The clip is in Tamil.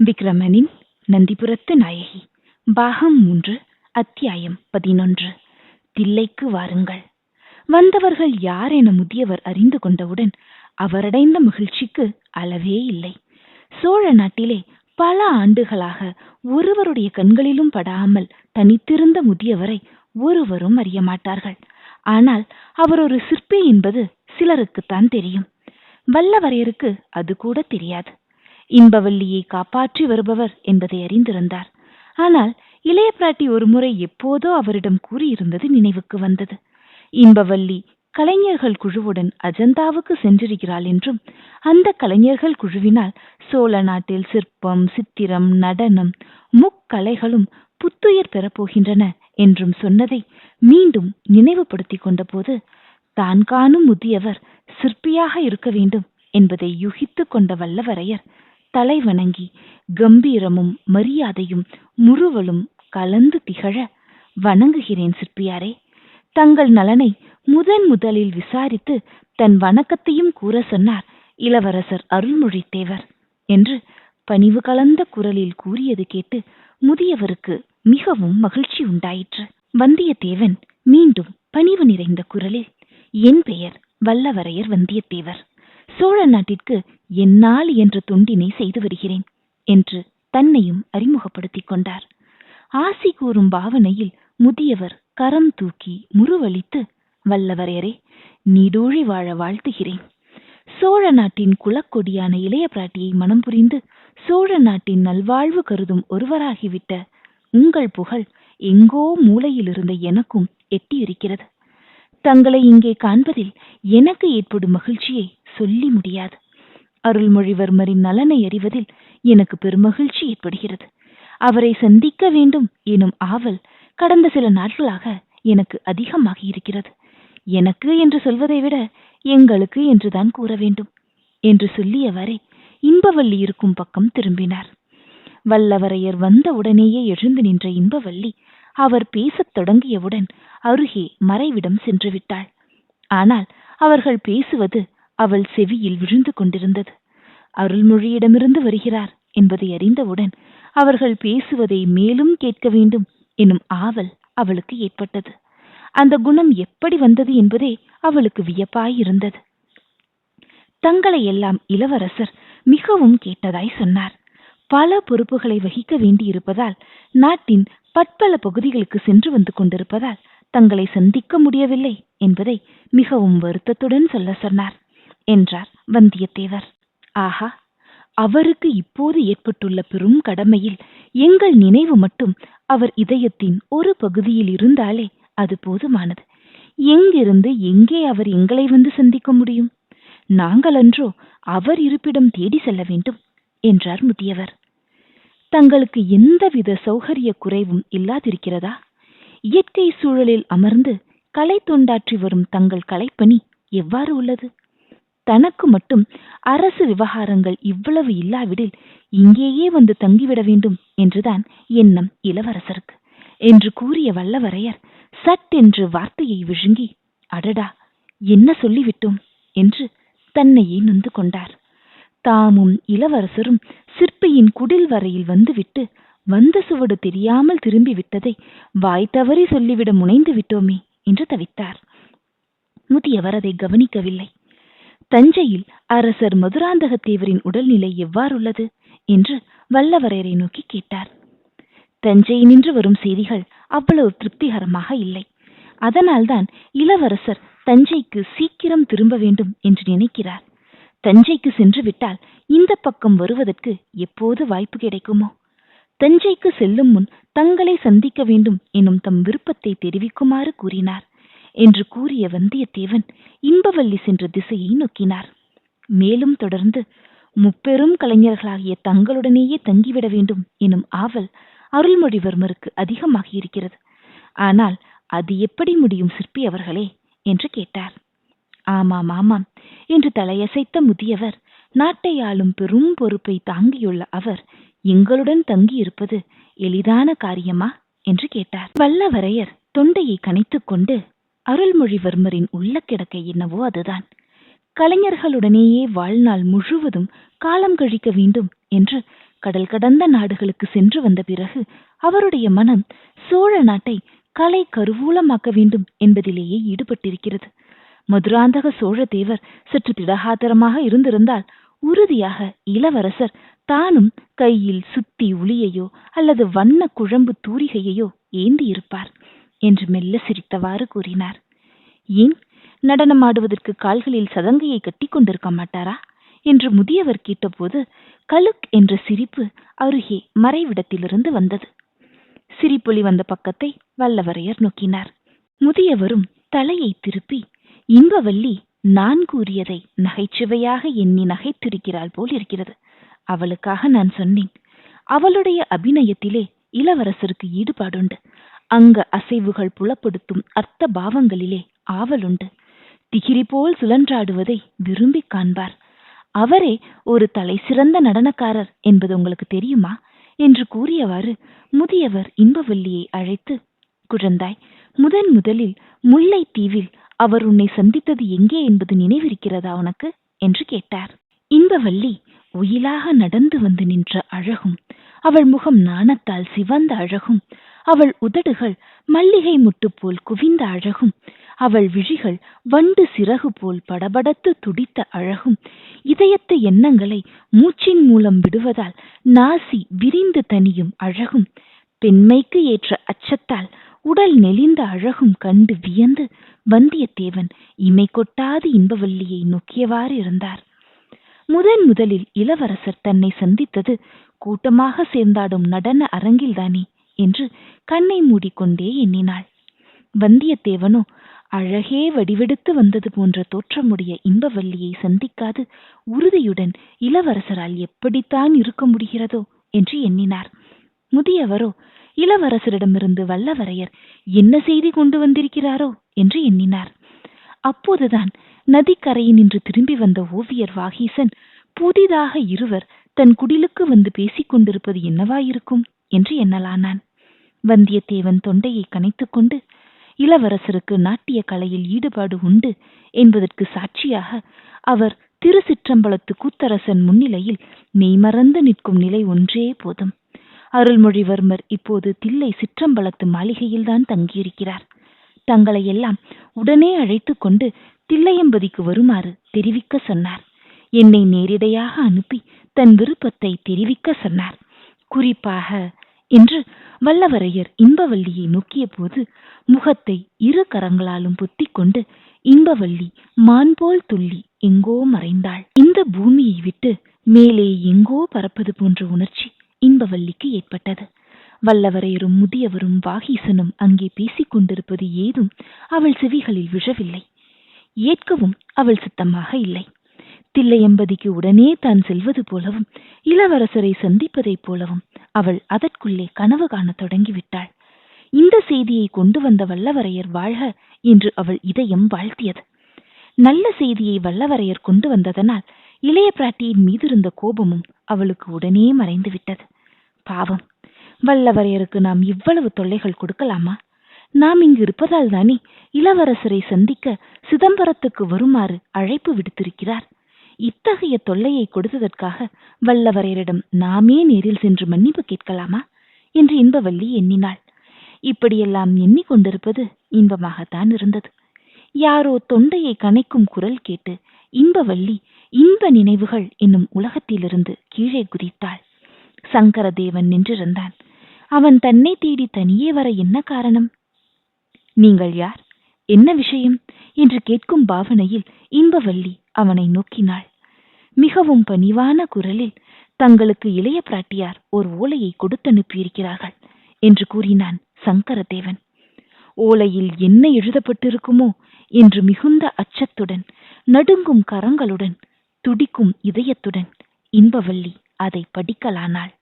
விக்ரமனின் நந்திபுரத்து நாயகி. பாகம் மூன்று அத்தியாயம் பதினொன்று. தில்லைக்கு வாருங்கள். வந்தவர்கள் யார் என முதியவர் அறிந்து கொண்டவுடன் அவரடைந்த மகிழ்ச்சிக்கு அளவே இல்லை. சோழ நாட்டிலே பல ஆண்டுகளாக ஒருவருடைய கண்களிலும் படாமல் தனித்திருந்த முதியவரை ஒருவரும் அறிய மாட்டார்கள். ஆனால் அவர் ஒரு சிற்பி என்பது சிலருக்குத்தான் தெரியும். வல்லவரையருக்கு அது கூட தெரியாது. இன்பவல்லியை காப்பாற்றி வருபவர் என்பதை அறிந்திருந்தார். ஆனால் இளைய பிராட்டி ஒருமுறை எப்போதோ அவரிடம் கூறியிருந்தது நினைவுக்கு வந்தது. இன்பவல்லி கலைஞர்கள் குழுவுடன் அஜந்தாவுக்கு சென்றிருக்கிறாள் என்றும் அந்த கலைஞர்கள் குழுவினால் சோழ நாட்டில் சிற்பம் சித்திரம் நடனம் முக்கலைகளும் புத்துயிர் பெறப்போகின்றன என்றும் சொன்னதை மீண்டும் நினைவுபடுத்திக் கொண்டபோது தான் காணும் முதியவர் சிற்பியாக இருக்க வேண்டும் என்பதை யூகித்துக் கொண்ட வல்லவரையர் தலை வணங்கி கம்பீரமும் மரியாதையும் முறுவலும் கலந்து திகழ வணங்குகிறேன் சிற்பியாரே. தங்கள் நலனை முதன் முதலில் விசாரித்து தன் வணக்கத்தையும் கூற சொன்னார் இளவரசர் அருள்மொழித்தேவர் என்று பணிவு கலந்த குரலில் கூறியது கேட்டு முதியவருக்கு மிகவும் மகிழ்ச்சி உண்டாயிற்று. வந்தியத்தேவன் மீண்டும் பணிவு நிறைந்த குரலில் என் பெயர் வல்லவரையர் வந்தியத்தேவர். சோழ நாட்டிற்கு என்னால் என்ற தொண்டினை செய்து வருகிறேன் என்று தன்னையும் அறிமுகப்படுத்திக் கொண்டார். ஆசி கூறும் பாவனையில் முதியவர் கரம் தூக்கி முருவளித்து வல்லவரையரே நீடூழி வாழ வாழ்த்துகிறேன். சோழ நாட்டின் குலக்கொடியான இளைய பிராட்டியை மனம் புரிந்து சோழ நாட்டின் நல்வாழ்வு கருதும் ஒருவராகிவிட்ட உங்கள் புகழ் எங்கோ மூலையில் இருந்த எனக்கும் எட்டியிருக்கிறது. தங்களை இங்கே காண்பதில் எனக்கு ஏற்படும் மகிழ்ச்சியை சொல்லி முடியாது. அருள்மொழிவர்மரின் நலனை அறிவதில் எனக்கு பெருமகிழ்ச்சி ஏற்படுகிறது. அவரை சந்திக்க வேண்டும் எனும் ஆவல் கடந்த சில நாட்களாக எனக்கு அதிகமாகி இருக்கிறது. எனக்கு என்று சொல்வதை விட எங்களுக்கு என்றுதான் கூற வேண்டும் என்று சொல்லியவரை இன்பவள்ளி இருக்கும் பக்கம் திரும்பினார். வல்லவரையர் வந்த உடனேயே எழுந்து நின்ற இன்பவள்ளி அவர் பேசத் தொடங்கியவுடன் அருகே மறைவிடம் சென்று விட்டாள் ஆனால் அவர்கள் பேசுவது அவள் செவியில் விழுந்து கொண்டிருந்தது. அருள்மொழியிடமிருந்து வருகிறார் என்பதை அறிந்தவுடன் அவர்கள் பேசுவதை மேலும் கேட்க வேண்டும் எனும் ஆவல் அவளுக்கு ஏற்பட்டது. அந்த குணம் எப்படி வந்தது என்பதே அவளுக்கு வியப்பாயிருந்தது. தங்களை எல்லாம் இளவரசர் மிகவும் கேட்டதாய் சொன்னார். பல பொறுப்புகளை வகிக்க வேண்டியிருப்பதால் நாட்டின் பற்பல பகுதிகளுக்கு சென்று வந்து கொண்டிருப்பதால் தங்களை சந்திக்க முடியவில்லை என்பதை மிகவும் வருத்தத்துடன் சொல்ல சொன்னார் என்றார் வந்தியத்தேவர். ஆஹா அவருக்கு இப்போது ஏற்பட்டுள்ள பெரும் கடமையில் எங்கள் நினைவு மட்டும் அவர் இதயத்தின் ஒரு பகுதியில் இருந்தாலே அது போதுமானது. எங்கிருந்து எங்கே அவர் எங்களை வந்து சந்திக்க முடியும்? நாங்கள் அன்றோ அவர் இருப்பிடம் தேடி செல்ல வேண்டும் என்றார் முதியவர். தங்களுக்கு எந்தவித சௌகரிய குறைவும் இல்லாதிருக்கிறதா? இயற்கை சூழலில் அமர்ந்து கலை தொண்டாற்றி வரும் தங்கள் கலைப்பணி எவ்வாறு உள்ளது? தனக்கு மட்டும் அரசு விவகாரங்கள் இவ்வளவு இல்லாவிடில் இங்கேயே வந்து தங்கிவிட வேண்டும் என்றுதான் எண்ணம் இளவரசருக்கு என்று கூறிய வல்லவரையர் சட்டென்று வார்த்தையை விழுங்கி அடடா என்ன சொல்லிவிட்டோம்? என்று தன்னையே நொந்து கொண்டார். தாமும் இளவரசரும் சிற்பியின் குடில் வரையில் வந்துவிட்டு வந்த சுவடு தெரியாமல் திரும்பி விட்டதை வாய் தவறி சொல்லிவிட முனைந்து விட்டோமே என்று தவித்தார். முதியவர் அதை கவனிக்கவில்லை. தஞ்சையில் அரசர் மதுராந்தகத்தேவரின் உடல்நிலை எவ்வாறுள்ளது என்று வல்லவரையரை நோக்கி கேட்டார். தஞ்சை நின்று வரும் செய்திகள் அவ்வளவு திருப்திகரமாக இல்லை. அதனால்தான் இளவரசர் தஞ்சைக்கு சீக்கிரம் திரும்ப வேண்டும் என்று நினைக்கிறார். தஞ்சைக்கு சென்று விட்டால் இந்த பக்கம் வருவதற்கு எப்போது வாய்ப்பு கிடைக்குமோ? தஞ்சைக்கு செல்லும் முன் தங்களை சந்திக்க வேண்டும் எனும் தம் விருப்பத்தை தெரிவிக்குமாறு கூறினார். என்று கூறிய வந்தியத்தேவன் இன்பவல்லி சென்ற திசையை நோக்கினார். மேலும் தொடர்ந்து முப்பெரும் கலைஞர்களாகிய தங்களுடனேயே தங்கிவிட வேண்டும் எனும் ஆவல் அருள்மொழிவர்மருக்கு அதிகமாகியிருக்கிறது. ஆனால் அது எப்படி முடியும் சிற்பி அவர்களே? என்று கேட்டார். ஆமாம் ஆமாம். என்று தலையசைத்த முதியவர் நாட்டை ஆளும் பெரும் பொறுப்பை தாங்கியுள்ள அவர் எங்களுடன் தங்கியிருப்பது எளிதான காரியமா? என்று கேட்டார். வல்லவரையர் தொண்டையை கனைத்துக் கொண்டு அருள்மொழிவர்மரின் உள்ள கிடக்கை என்னவோ அதுதான். கலைஞர்களுடனேயே வாழ்நாள் முழுவதும் காலம் கழிக்க வேண்டும் என்று கடல் கடந்த நாடுகளுக்கு சென்று வந்த பிறகு அவருடைய மனம் சோழ நாட்டை கலை கருவூலமாக்க வேண்டும் என்பதிலேயே ஈடுபட்டிருக்கிறது. மதுராந்தக சோழ தேவர் சற்று திடகாத்திரமாக இருந்திருந்தால் உறுதியாக இளவரசர் தானும் கையில் சுத்தி உளியையோ அல்லது வண்ண குழம்பு தூரிகையையோ ஏந்தியிருப்பார் என்று மெல்ல சிரித்தவாறு கூறினார். ஏன் நடனமாடுவதற்கு கால்களில் சதங்கையை கட்டி கொண்டிருக்க மாட்டாரா? என்று முதியவர் கேட்டபோது கலுக் என்ற சிரிப்பு அருகே மறைவிடத்திலிருந்து வந்தது. சிரிப்பொலி வந்த பக்கத்தை வல்லவரையர் நோக்கினார். முதியவரும் தலையை திருப்பி இன்பவல்லி நான் கூறியதை நகைச்சுவையாக எண்ணி நகைத்திருக்கிறாள் போல் இருக்கிறது அவளுக்காக நான் சொன்னேன். அவளுடைய அபிநயத்திலே இளவரசருக்கு ஈடுபாடுண்டு. அங்க அசைவுகள் புலப்படுத்தும் அர்த்த பாவங்களிலே ஆவலுண்டு. திகிரி போல் சுழன்றாடுவதை விரும்பிக் காண்பார். அவரே ஒரு தலை சிறந்த நடனக்காரர் என்பது உங்களுக்கு தெரியுமா? என்று கூறியவாறு முதியவர் இன்பவல்லியை அழைத்து குழந்தாய் முதன் முதலில் முல்லைத்தீவில் அவர் உன்னை சந்தித்தது எங்கே என்பது நினைவிருக்கிறதா உனக்கு? என்று கேட்டார். இன்பவல்லி உயிலாக நடந்து வந்து நின்ற அழகும் அவள் முகம் நாணத்தால் சிவந்த அழகும் அவள் உதடுகள் மல்லிகை முட்டு போல் குவிந்த அழகும் அவள் விழிகள் வண்டு சிறகு போல் படபடத்து துடித்த அழகும் இதயத்து எண்ணங்களை மூச்சின் மூலம் விடுவதால் நாசி விரிந்து தனியும் அழகும் பெண்மைக்கு ஏற்ற அச்சத்தால் உடல் நெளிந்த அழகும் கண்டு வியந்து வந்தியத்தேவன் இமை கொட்டாது இன்பவல்லியை நோக்கியவாறு இருந்தார். முதன் முதலில் இளவரசர் தன்னை சந்தித்தது கூட்டமாக சேர்ந்தாடும் நடன அரங்கில்தானே என்று கண்ணை மூடிக்கொண்டே எண்ணினாள். வந்தியத்தேவனோ அழகே வடிவெடுத்து வந்தது போன்ற தோற்றமுடைய இன்பவல்லியை சந்திக்காது உறுதியுடன் இளவரசரால் எப்படித்தான் இருக்க முடிகிறதோ என்று எண்ணினார். முதியவரோ இளவரசரிடமிருந்து வல்லவரையர் என்ன செய்தி கொண்டு வந்திருக்கிறாரோ என்று எண்ணினார். அப்போதுதான் நதிக்கரையினின்று திரும்பி வந்த ஓவியர் வாகீசன் புதிதாக இருவர் தன் குடிலுக்கு வந்து பேசிக் கொண்டிருப்பது என்னவாயிருக்கும்? என்று எண்ணலானான். வந்தியத்தேவன் தொண்டையை கனைத்துக்கொண்டு இளவரசருக்கு நாட்டிய கலையில் ஈடுபாடு உண்டு என்பதற்கு சாட்சியாக அவர் திருச்சிற்றம்பலத்து கூத்தரசன் முன்னிலையில் மெய்மறந்து நிற்கும் நிலை ஒன்றே போதும். அருள்மொழிவர்மர் இப்போது தில்லை சிற்றம்பலத்து மாளிகையில்தான் தங்கியிருக்கிறார். தங்களை எல்லாம் உடனே அழைத்து கொண்டு தில்லையம்பதிக்கு வருமாறு தெரிவிக்க சொன்னார். என்னை நேரிடையாக அனுப்பி தன் விருப்பத்தை தெரிவிக்க சொன்னார். குறிப்பாக என்று வல்லவரையர் இன்பவல்லியை நோக்கிய போது முகத்தை இரு கரங்களாலும் பொத்தி கொண்டு இன்பவல்லி மான்போல் துள்ளி எங்கோ மறைந்தாள். இந்த பூமியை விட்டு மேலே எங்கோ பறப்பது போன்ற உணர்ச்சி இன்பவல்லிக்கு ஏற்பட்டது. வல்லவரையரும் முதியவரும் வாகீசனும் அங்கே பேசிக் கொண்டிருப்பது ஏதும் அவள் செவிகளில் விழவில்லை. ஏற்கவும் அவள் சித்தமாக இல்லை. தில்லையம்பதிக்கு உடனே தான் செல்வது போலவும் இளவரசரை சந்திப்பதைப் போலவும் அவள் அதற்குள்ளே கனவு காணத் தொடங்கிவிட்டாள். இந்த செய்தியை கொண்டு வந்த வல்லவரையர் வாழ்க என்று அவள் இதயம் வாழ்த்தியது. நல்ல செய்தியை வல்லவரையர் கொண்டு வந்ததனால் இளைய பிராட்டியின் மீதிருந்த கோபமும் அவளுக்கு உடனே மறைந்துவிட்டது. பாவம். வல்லவரையருக்கு நாம் இவ்வளவு தொல்லைகள் கொடுக்கலாமா? நாம் இங்கு இருப்பதால் தானே இளவரசரை சந்திக்க சிதம்பரத்துக்கு வருமாறு அழைப்பு விடுத்திருக்கிறார். இத்தகைய தொல்லையை கொடுத்ததற்காக வல்லவரையரிடம் நாமே நேரில் சென்று மன்னிப்பு கேட்கலாமா? என்று இன்பவல்லி எண்ணினாள். இப்படியெல்லாம் எண்ணிக்கொண்டிருப்பது இன்பமாகத்தான் இருந்தது. யாரோ தொண்டையை கனைக்கும் குரல் கேட்டு இன்பவல்லி இன்ப நினைவுகள் என்னும் உலகத்திலிருந்து கீழே குதித்தாள். சங்கரதேவன் நின்றிருந்தான். அவன் தன்னை தேடி தனியே வர என்ன காரணம்? நீங்கள் யார்? என்ன விஷயம்? என்று கேட்கும் பாவனையில் இன்பவள்ளி அவனை நோக்கினாள். மிகவும் பணிவான குரலில் தங்களுக்கு இளைய பிராட்டியார் ஒரு ஓலையை கொடுத்தனுப்பியிருக்கிறார்கள் என்று கூறினான் சங்கரதேவன். ஓலையில் என்ன எழுதப்பட்டிருக்குமோ? என்று மிகுந்த அச்சத்துடன் நடுங்கும் கரங்களுடன் துடிக்கும் இதயத்துடன் இன்பவள்ளி அதை படிக்கலானாள்.